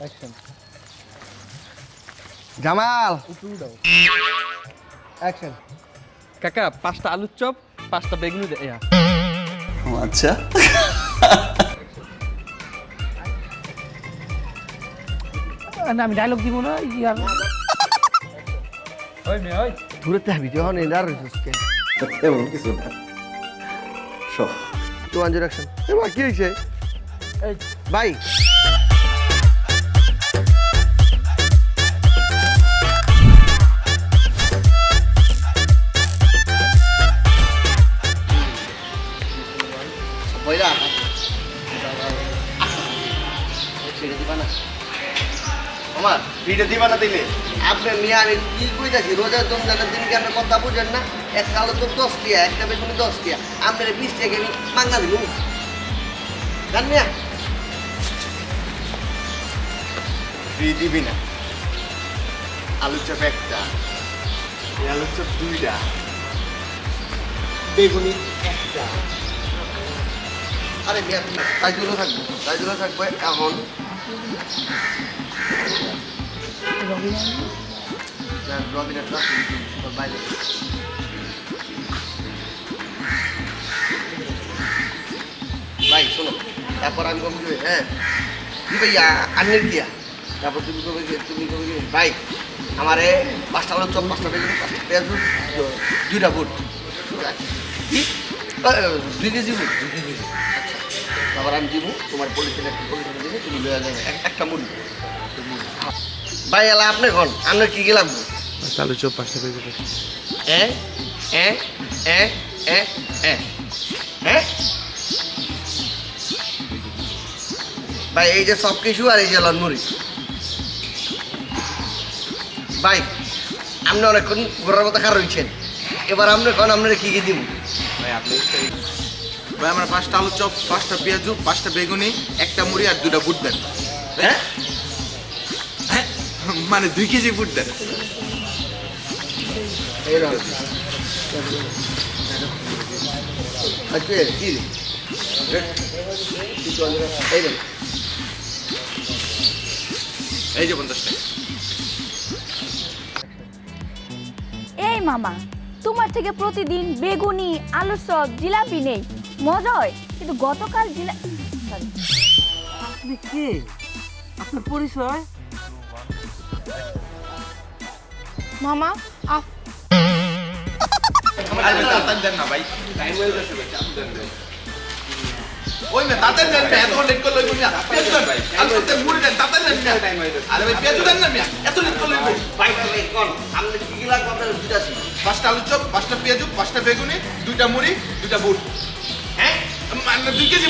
Action Jamal! একটু দাও। Action কাকা পাঁচটা আলুর চপ পাঁচটা বেগুনি দে আচ্ছা। না আমি ডায়লগ দিব না ইয়ার ওই মেয়ে ওই। দূরে থাকবি যখন এনার এমন কিছু না। সব টু অ্যাকশন এবার কি হয়েছে ভাই বইরা ছেড়ে দিবা না। আমার ভিডিও দিবা না দিলে। আপনি মিয়া আমি কি কইতাছি? রোজার রমজানের দিন কি আপনি কথা বুঝেন না? এক কালো তো দশ টিয়া একটা বেগুনি দশ টিয়া। আপনার বিশ টাকা আমি মাঙ্গা দিব? জান মিয়া? ফ্রি দিবি না। আলুর চপ একটা আলুর চপ দুইটা বেগুনি একটা। আরে তাইজুলো থাকব তাইজুলো থাকব এখন রবিনের বাইরে। ভাই, শোনো তারপর আমি কবে হ্যাঁ? কি ভাইয়া, আন্নের দিয়া তারপর তুমি কবে তুমি কবে ভাই, আমারে পাঁচটা হলো চপ, পাঁচটা পাঁচটা পেঁয়াজ দুইটা বুট দুই কেজি বুট দুই কেজি তারপর আমি দিব তোমার পলিথিন একটা পলিথিন দিব তুমি লয়ে যাবে একটা মুড়ি। ভাই এলা আপনি কোন আপনার কি গেলাম? আলু চপ পাঁচটা বেগুন এ এ এ এ এ এ। ভাই এই যে সব কিছু আর এই যে লনমুড়ি ভাই আপনি অনেকক্ষণ ঘোরার মতো খারাপ রয়েছেন এবার আপনি কোন আপনারা কি কি দিব? ভাই আপনি ভাই আমার পাঁচটা আলু চপ পাঁচটা পেঁয়াজু পাঁচটা বেগুনি একটা মুড়ি আর দুটা বুট দেন। হ্যাঁ? হ্যাঁ, মানে দুই কেজি বুট দেন। আচ্ছা? এই যে পঞ্চাশ টাকা এই মামা তোমার থেকে প্রতিদিন বেগুনি আলুর চপ জিলাপি নেই। মজা হয় কিন্তু গতকাল জিলা সরি আপনি কে আপনার পরিচয় মামা আপ- না দেন না, এত লেট করলে হইবো না। পেঁয়াজু দেন ভাই, আলু চপ মুড়ি দেন, তাড়াতাড়ি দেন না। আরে ভাই, পেঁয়াজু দেন না মিয়া, এত লেট করলে হইবো। ভাই ভাই কোন আপনি কি কি লাগবে আপনার বুঝাচ্ছি পাঁচটা আলু চপ পাঁচটা পেঁয়াজু পাঁচটা বেগুনি দুইটা মুড়ি দুইটা বুট মানে দুই কেজি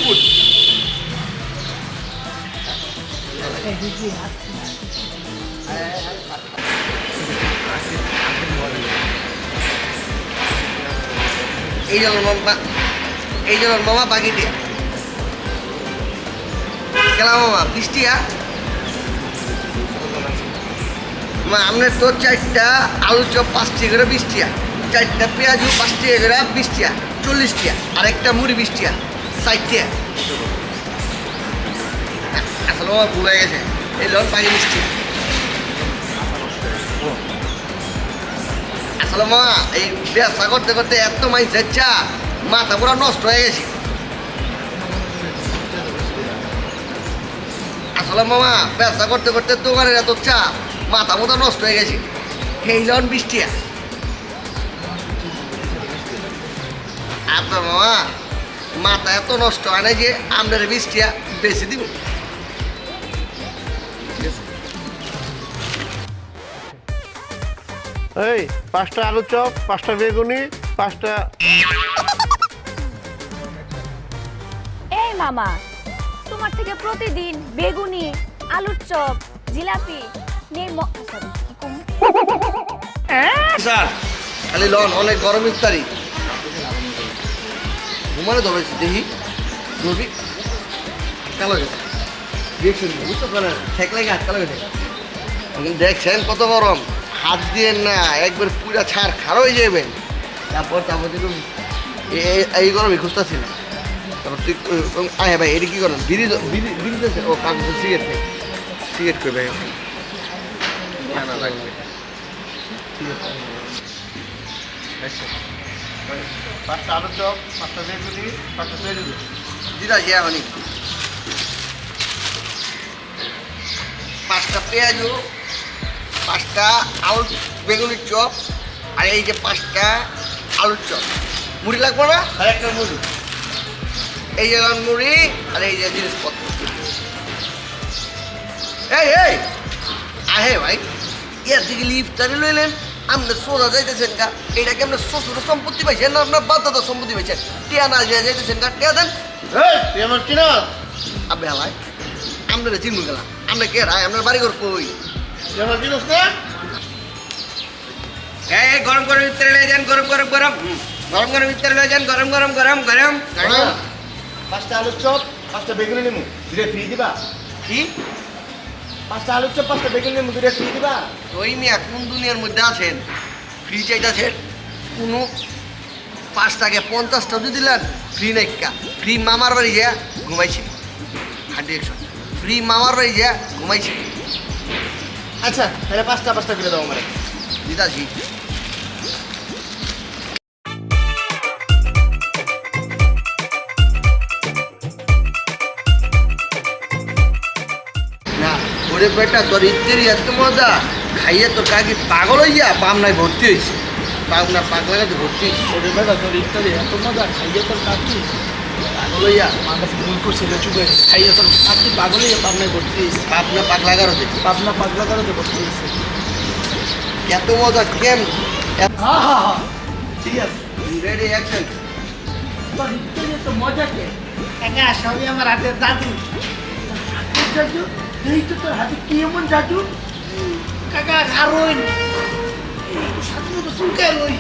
এই জন্য মামা এই জন্য মামা বাকি দিয়া। গেলাম মামা বৃষ্টিয়া মা আপনার তো চারটা আলু চপ পাঁচ টাকা করে বিশ টিয়া চারটা পেঁয়াজু পাঁচ টাকা করে বিশ টিয়া চল্লিশ টিয়া আর একটা মুড়ি বিশ টিয়া আসলে মামা ভুলে গেছে। এই লোন বাকি মিষ্টি। আসলে মা, এই ব্যবসা করতে করতে এত মাইন চা মাথা পুরো নষ্ট হয়ে গেছে। আসলে মামা, ব্যবসা করতে করতে দোকানের এত চা মাথা মতো নষ্ট হয়ে গেছে। সেই লন বৃষ্টিয়া আপনার মামা মাথা এত নষ্ট হয় না যে আপনার বৃষ্টিয়া বেশি দিব। এই পাঁচটা আলু চপ পাঁচটা বেগুনি পাঁচটা এই মামা তোমার থেকে প্রতিদিন বেগুনি আলুর চপ জিলাপি নেই কি স্যার খালি লন অনেক গরম ইফতারি। ঘুমানো তো বেশি দেখি। রবি কালো গেছে। রিয়েকশন বুঝতে পারেন ঠেকলে হাত কালো গেছে দেখছেন কত গরম। হাত দিয়ে না একবার পুরা ছাড় খাড়ো হয়ে যাবেন তারপর তারপর দেখুন এই- গরমই খুঁজতেছি না তারপর তুই আয় ভাই এটা কি করেন বিড়ি বিড়ি? ও কাগজ সিগারেট সিগারেট করবে লাগবে পাঁচটা আলুর চপ পাঁচটা বেগুনি পাঁচটা দিদা ইয়া হনি। পাঁচটা পেঁয়াজু পাঁচটা আলু বেগুনির চপ আর এই যে পাঁচটা আলুর চপ। মুড়ি লাগবে না? আর একটা মুড়ি। এই যে মুড়ি আর এই যে জিনিসপত্র। এই এই! আহে ভাই ইয়ার দিকে লিফটারি লইলেন। আপনি সোজা যাইতেছেন কা এটা কি আপনার শ্বশুর সম্পত্তি পাইছেন না আপনার বাধ্যতা সম্পত্তি পাইছেন? টিয়া না যায় যাইতেছেন কা টিয়া দেন। এই তুই আমার চিনা আবে ভাই আমরা চিনবো গেলাম আমরা কে রায়? আপনার বাড়ি ঘর কই? তুই আমার চিনস না? এই এই গরম গরম ভিতরে লয়ে যান গরম গরম গরম। গরম গরম ভিতরে লয়ে যান গরম গরম গরম গরম। পাঁচটা আলুর চপ পাঁচটা বেগুনি নেমু ফ্রি দিবা? কি? পাঁচটা আলুর চপ পাঁচটা বেগুন নিয়ে মুদুরে ফ্রি দিবা? ওই মিয়া কোন দুনিয়ার মধ্যে আছেন? ফ্রি চাইতেছেন? কোনো পাঁচটাকে পঞ্চাশটা যদি দিলেন ফ্রি নাইকা। ফ্রি মামার বাড়ি যা ঘুমাইছে। হান্ডি একশো ফ্রি মামার বাড়ি যা ঘুমাইছে। আচ্ছা তাহলে পাঁচটা পাঁচটা করে দাও আমার। দিদাজি ওরে বেটা তোর ইত্তের এত মজা। খাইয়ে তোর কাকি পাগল হইয়া পামনায় ভর্তি হয়েছে পামনা পাগলা কাছে ভর্তি হয়েছে ওরে বেটা তোর ইত্যাদি এত মজা খাইয়ে তোর কাকি পাগল হইয়া আমার কাছে ভুল করছিল চুপে খাইয়ে তোর কাকি পাগল পাবনায় ভর্তি হয়েছে পাবনা পাবনা ভর্তি হয়েছে এত মজা কেম? হ্যাঁ হ্যাঁ হ্যাঁ ঠিক আছে। রেডি অ্যাকশন তোর ইত্যাদি এত মজা কে একা সবই আমার হাতের দাদু? এই তো তোর হাতে কি এমন জাদু? কাকা খারোই সাথে মতো চুলকায় রই।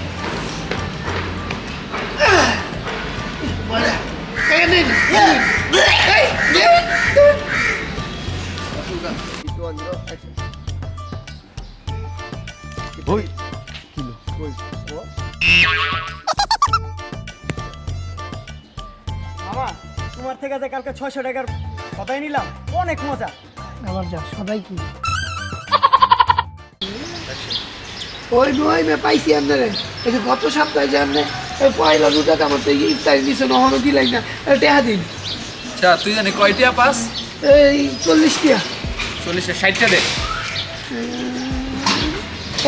মামা তোমার থেকে যে কালকে ছয়শো টাকার কথাই নিলাম অনেক মজা। আবার যা সবাই কি? ওই নয় মে পাইছি আপনারে এই যে গত সপ্তাহে যে আপনি ওই পয়লা দু টাকা আমার তো ইফতারি দিছে নহনো না টেহা দিন। আচ্ছা তুই জানি কয়টিয়া পাস? এই চল্লিশ টিয়া চল্লিশটা ষাটটা দে।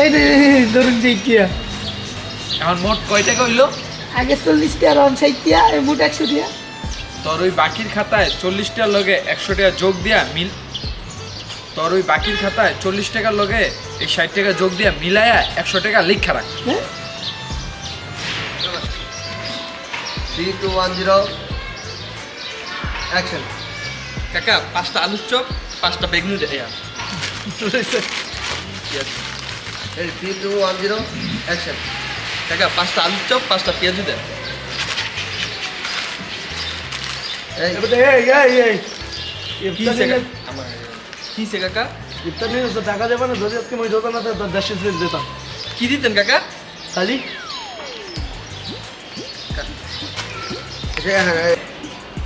এই রে ধরুন যে টিয়া এখন মোট কয় টাকা হইল আগে চল্লিশ টিয়া রন ষাট টিয়া মোট একশো টিয়া তোর ওই বাকির খাতায় চল্লিশ টাকার লগে একশো টাকা যোগ দিয়া মিল তোর ওই বাকির খাতায় চল্লিশ টাকার লগে এই ষাট টাকা যোগ দিয়া মিলায়া একশো টাকা লিখা রাখ। হ্যাঁ? Three two one zero action কাকা পাঁচটা আলুর চপ পাঁচটা বেগুনি দে এই three two one zero action কাকা পাঁচটা আলুর চপ পাঁচটা পেঁয়াজু দে। এই এই এই এই কি হইছে কাকা? ইফতার নিয়ে তো টাকা দেবে না যদি আজকে মই দোকান আছে তো দেড়শো প্লেট দিতাম কি দিতেন কাকা? খালি।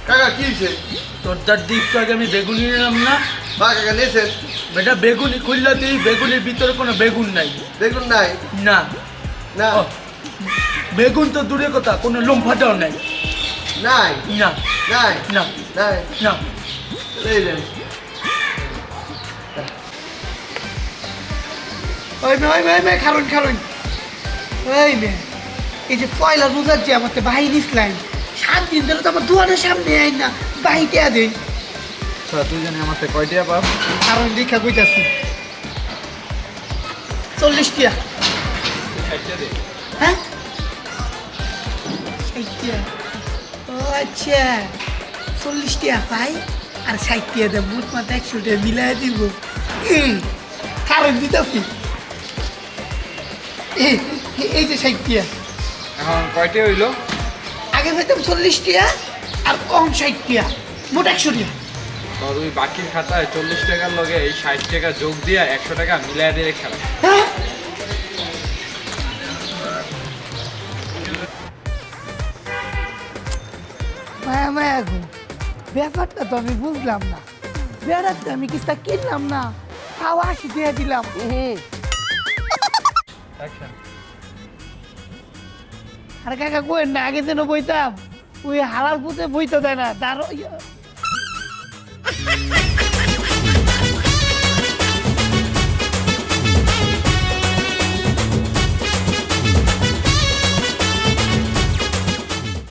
কাকা কি হয়েছে তোর দার দিক আগে আমি বেগুনি নিলাম না? বা কাকা নিয়েছেন? বেটা বেগুনি খুললা দিই বেগুনের ভিতরে কোনো বেগুন নাই। দেখুন নাই? না। না? বেগুন তো দূরে কথা কোনো লম্ফাটাও নাই। নাই? না। নাই? না। নাই? না। এই ওই মে ওই মে ওই মে খারুন খারুন। ওই মে। এই যে পয়লা রোজার যে আমার তো বাহির ইসলাম সাত দিন ধরে তো আমার দুয়ারের সামনে আইন না বাহিতে দিন। তুই জানি আমার থেকে কয়টিয়া পাস কারণ দীক্ষা কইতাছি। চল্লিশ টিয়া। হ্যাঁ? ও আচ্ছা। চল্লিশ টিয়া পাই আর ষাট টিয়া দেব মোট মাত্র একশো টাকা মিলাই দিব। কারণ দিতেছি। এই- এই যে ষাট টিয়া এখন কয়টা হইল? আগে চল্লিশ টিয়া আর কম ষাট টিয়া মোট একশো টিয়া তোর ওই বাকির খাতায় চল্লিশ টাকার লগে এই ষাট টাকা যোগ দিয়া একশো টাকা মিলাই দিয়ে খেলা। হ্যাঁ? মায়া মায়া গো ব্যাপারটা তো আমি বুঝলাম না। বেড়াতে আমি কিস্তা কিনলাম না আশি দিয়ে দিলাম। আর কাকা কই না আগে যেন বইতাম। ওই হালার পুঁতে বইতে দেয় না। তার